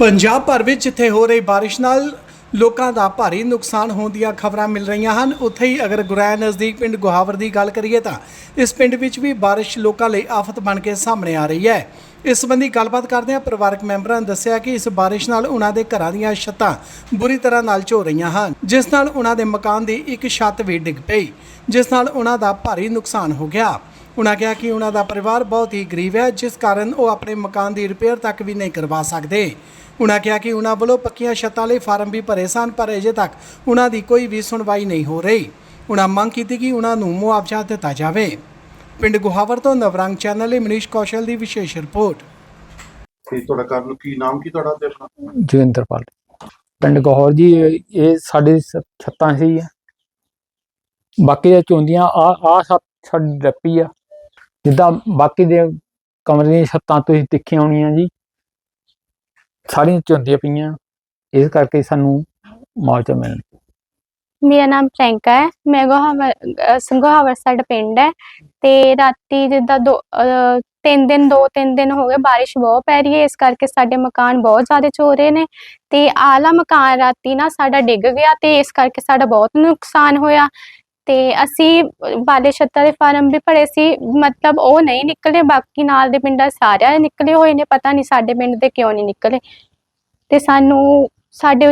ਪੰਜਾਬ ਭਰ ਵਿੱਚ ਜਿੱਥੇ ਹੋ ਰਹੀ ਬਾਰਿਸ਼ ਨਾਲ ਲੋਕਾਂ ਦਾ ਭਾਰੀ ਨੁਕਸਾਨ ਹੋਣ ਦੀਆਂ ਖਬਰਾਂ ਮਿਲ ਰਹੀਆਂ ਹਨ। ਉੱਥੇ ਹੀ ਅਗਰ ਗੁਰੈਣ ਨਜ਼ਦੀਕ ਪਿੰਡ ਗੁਹਾਵਰ ਦੀ ਗੱਲ ਕਰੀਏ ਤਾਂ ਇਸ ਪਿੰਡ ਵਿੱਚ ਵੀ ਬਾਰਿਸ਼ ਲੋਕਾਂ ਲਈ ਆਫਤ ਬਣ ਕੇ ਸਾਹਮਣੇ ਆ ਰਹੀ ਹੈ। ਇਸ ਸੰਬੰਧੀ ਗੱਲਬਾਤ ਕਰਦਿਆਂ ਪਰਿਵਾਰਕ ਮੈਂਬਰਾਂ ਨੇ ਦੱਸਿਆ ਕਿ ਇਸ ਬਾਰਿਸ਼ ਨਾਲ ਉਹਨਾਂ ਦੇ ਘਰਾਂ ਦੀਆਂ ਛੱਤਾਂ ਬੁਰੀ ਤਰ੍ਹਾਂ ਨਾਲ ਝੋ ਰਹੀਆਂ ਹਨ। ਜਿਸ ਨਾਲ ਉਹਨਾਂ ਦੇ ਮਕਾਨ ਦੀ ਇੱਕ ਛੱਤ ਵੀ ਡਿੱਗ ਪਈ, ਜਿਸ ਨਾਲ ਉਹਨਾਂ ਦਾ ਭਾਰੀ ਨੁਕਸਾਨ ਹੋ ਗਿਆ। ਉਹਨਾਂ ਕਿਹਾ ਕਿ ਉਹਨਾਂ ਦਾ ਪਰਿਵਾਰ ਬਹੁਤ ਹੀ ਗਰੀਬ ਹੈ, ਜਿਸ ਕਾਰਨ ਉਹ ਆਪਣੇ ਮਕਾਨ ਦੀ ਰਿਪੇਅਰ ਤੱਕ ਵੀ ਨਹੀਂ ਕਰਵਾ ਸਕਦੇ। ਉਹਨਾਂ ਕਿਹਾ ਕਿ ਉਹਨਾਂ ਵੱਲੋਂ ਪੱਕੀਆਂ ਛੱਤਾਂ ਲਈ ਫਾਰਮ ਵੀ ਭਰੇ ਸਨ ਪਰ ਅਜੇ ਤੱਕ ਉਹਨਾਂ ਦੀ ਕੋਈ ਵੀ ਸੁਣਵਾਈ ਨਹੀਂ ਹੋ ਰਹੀ। ਉਹਨਾਂ ਮੰਗ ਕੀਤੀ ਕਿ ਉਹਨਾਂ ਨੂੰ ਮੁਆਵਜ਼ਾ ਦਿੱਤਾ ਜਾਵੇ। ਪਿੰਡ ਗੁਹਾਵਰ ਤੋਂ ਨਵਰੰਗ ਚੈਨਲ ਲਈ ਮਨੀਸ਼ ਕੌਸ਼ਲ ਦੀ ਵਿਸ਼ੇਸ਼ ਰਿਪੋਰਟ। ਤੇ ਤੁਹਾਡਾ ਕਾਰਨ ਕੀ ਨਾਮ ਕੀ ਤੁਹਾਡਾ ਤੇ ਆਪਣਾ? ਜੋਗਿੰਦਰਪਾਲ। ਪਿੰਡ ਗੌਰ ਜੀ ਇਹ ਇਹ ਸਾਡੇ ਸ- ਛੱਤਾਂ ਸੀ। ਆ ਬਾਕੀ ਦੇ ਚੋਂਦੀਆਂ ਆ ਆ ਛੱਤ ਛੱਡ ਡੱਪੀ ਆ। ਜਿੱਦਾਂ ਬਾਕੀ ਦੇ ਕਮਰੇ ਦੀਆਂ ਛੱਤਾਂ ਤੁਸੀਂ ਦੇਖੀਆਂ ਹੋਣੀਆਂ ਜੀ। ਸਾਰੀਆਂ ਚੋਂਦੀਆਂ ਪਈਆਂ। ਇਸ ਕਰਕੇ ਸਾਨੂੰ ਮੁਆਵਜ਼ਾ ਮਿਲਣ। ਮੇਰਾ ਨਾਮ ਪ੍ਰਿਯੰਕਾ ਹੈ। ਮੈਂ ਗੋਹਾਵਰ ਸੰਗੋਹਾਵਰ ਸਾਡਾ ਪਿੰਡ ਹੈ ਤੇ ਰਾਤੀ ਜਿੱਦਾਂ ਦੋ, ਅਹ ਤਿੰਨ ਦਿਨ, ਦੋ ਤਿੰਨ ਦਿਨ ਹੋ ਗਏ ਬਾਰਿਸ਼ ਬਹੁਤ ਪੈ ਰਹੀ ਹੈ। ਇਸ ਕਰਕੇ ਸਾਡੇ ਮਕਾਨ ਬਹੁਤ ਜ਼ਿਆਦਾ ਚੋ ਰਹੇ ਨੇ ਤੇ ਆਲਾ ਮਕਾਨ ਰਾਤੀ ਨਾ ਸਾਡਾ ਡਿੱਗ ਗਿਆ ਤੇ ਇਸ ਕਰਕੇ ਸਾਡਾ ਬਹੁਤ ਨੁਕਸਾਨ ਹੋਇਆ। ਤੇ ਅਸੀਂ ਬਾਲੇ ਛੱਤਾਂ ਦੇ ਫਾਰਮ ਵੀ ਭਰੇ ਸੀ ਮਤਲਬ ਉਹ ਨਹੀਂ ਨਿਕਲੇ ਬਾਕੀ ਨਾਲ ਦੇ ਪਿੰਡਾਂ ਸਾਰਿਆਂ ਦੇ ਨਿਕਲੇ ਹੋਏ ਨੇ ਪਤਾ ਨਹੀਂ ਸਾਡੇ ਪਿੰਡ ਦੇ ਕਿਉਂ ਨਹੀਂ ਨਿਕਲੇ। ਤੇ ਸਾਨੂੰ ਸਾਡੇ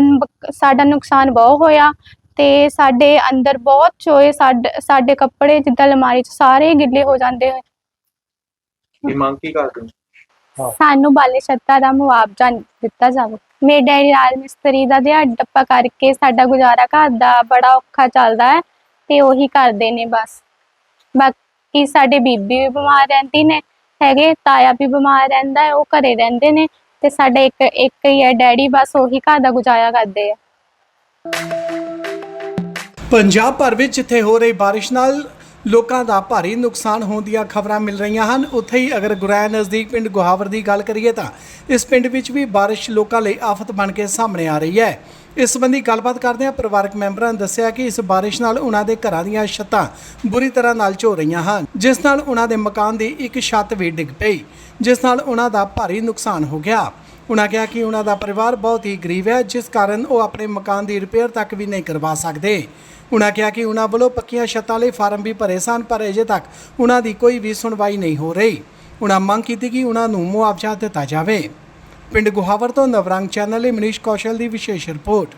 ਸਾਡਾ ਨੁਕਸਾਨ ਬਹੁਤ ਹੋਇਆ ਤੇ ਸਾਡੇ ਅੰਦਰ ਬਹੁਤ ਚੋਏ ਸਾਡੇ ਸਾਡੇ ਕੱਪੜੇ ਜਿੱਦਾਂ ਅਲਮਾਰੀ 'ਚ ਸਾਰੇ ਗਿੱਲੇ ਹੋ ਜਾਂਦੇ ਹੋਏ। ਕੀ ਮੰਗ ਕੀ ਕਰਦੇ ਹੋ? ਸਾਨੂੰ ਬਾਲੇ ਛੱਤਾਂ ਦਾ ਮੁਆਵਜ਼ਾ ਦਿੱਤਾ ਜਾਵੇ। ਮੇਰੇ ਡੈਡੀ ਰਾਜ ਮਿਸਤਰੀ ਦਾ ਦਿਹਾੜੀ ਡੱਪਾ ਕਰਕੇ ਸਾਡਾ ਗੁਜ਼ਾਰਾ ਘਰ ਦਾ ਬੜਾ ਔਖਾ ਚੱਲਦਾ ਹੈ। ਤੇ ਉਹੀ ਕਰਦੇ ਨੇ ਬਸ। ਬਾਕੀ ਸਾਡੇ ਬੀਬੀ ਵੀ ਬਿਮਾਰ ਰਹਿੰਦੀ ਨੇ, ਹੈਗੇ ਤਾਇਆ ਵੀ ਬਿਮਾਰ ਰਹਿੰਦਾ ਹੈ, ਉਹ ਘਰੇ ਰਹਿੰਦੇ ਨੇ ਤੇ ਸਾਡੇ ਇੱਕ ਇੱਕ ਹੀ ਹੈ ਡੈਡੀ, ਬਸ ਉਹੀ ਘਰ ਦਾ ਗੁਜ਼ਾਰਾ ਕਰਦੇ ਆ। ਪੰਜਾਬ ਭਰ ਵਿੱਚ ਜਿੱਥੇ ਹੋ ਰਹੀ ਬਾਰਿਸ਼ ਨਾਲ ਲੋਕਾਂ ਦਾ ਭਾਰੀ ਨੁਕਸਾਨ ਹੋਣ ਦੀਆਂ ਖਬਰਾਂ ਮਿਲ ਰਹੀਆਂ ਹਨ। ਉੱਥੇ ਹੀ ਅਗਰ ਗੁਰੈਣ ਨਜ਼ਦੀਕ ਪਿੰਡ ਗੁਹਾਵਰ ਦੀ ਗੱਲ ਕਰੀਏ ਤਾਂ ਇਸ ਪਿੰਡ ਵਿੱਚ ਵੀ ਬਾਰਿਸ਼ ਲੋਕਾਂ ਲਈ ਆਫਤ ਬਣ ਕੇ ਸਾਹਮਣੇ ਆ ਰਹੀ ਹੈ। ਇਸ ਸੰਬੰਧੀ ਗੱਲਬਾਤ ਕਰਦਿਆਂ ਪਰਿਵਾਰਕ ਮੈਂਬਰਾਂ ਨੇ ਦੱਸਿਆ ਕਿ ਇਸ ਬਾਰਿਸ਼ ਨਾਲ ਉਹਨਾਂ ਦੇ ਘਰਾਂ ਦੀਆਂ ਛੱਤਾਂ ਬੁਰੀ ਤਰ੍ਹਾਂ ਨਾਲ ਝੋ ਰਹੀਆਂ ਹਨ। ਜਿਸ ਨਾਲ ਉਹਨਾਂ ਦੇ ਮਕਾਨ ਦੀ ਇੱਕ ਛੱਤ ਵੀ ਡਿੱਗ ਪਈ, ਜਿਸ ਨਾਲ ਉਹਨਾਂ ਦਾ ਭਾਰੀ ਨੁਕਸਾਨ ਹੋ ਗਿਆ। ਉਹਨਾਂ ਕਿਹਾ ਕਿ ਉਹਨਾਂ ਦਾ ਪਰਿਵਾਰ ਬਹੁਤ ਹੀ ਗਰੀਬ ਹੈ, ਜਿਸ ਕਾਰਨ ਉਹ ਆਪਣੇ ਮਕਾਨ ਦੀ ਰਿਪੇਅਰ ਤੱਕ ਵੀ ਨਹੀਂ ਕਰਵਾ ਸਕਦੇ। ਉਨ੍ਹਾਂ ਕਿਹਾ ਕਿ ਉਨ੍ਹਾਂ ਵੱਲੋਂ ਪੱਕੀਆਂ ਛੱਤਾਂ ਲਈ ਫਾਰਮ ਵੀ ਭਰੇ ਸਨ, ਪਰ ਅਜੇ ਤੱਕ ਉਹਨਾਂ ਦੀ ਕੋਈ ਵੀ ਸੁਣਵਾਈ ਨਹੀਂ ਹੋ ਰਹੀ। ਉਨ੍ਹਾਂ ਮੰਗ ਕੀਤੀ ਕਿ ਉਹਨਾਂ ਨੂੰ ਮੁਆਵਜ਼ਾ ਦਿੱਤਾ ਜਾਵੇ। ਪਿੰਡ ਗੁਹਾਵਰ ਤੋਂ ਨਵਰੰਗ ਚੈਨਲ ਲਈ ਮਨੀਸ਼ ਕੌਸ਼ਲ ਦੀ ਵਿਸ਼ੇਸ਼ ਰਿਪੋਰਟ।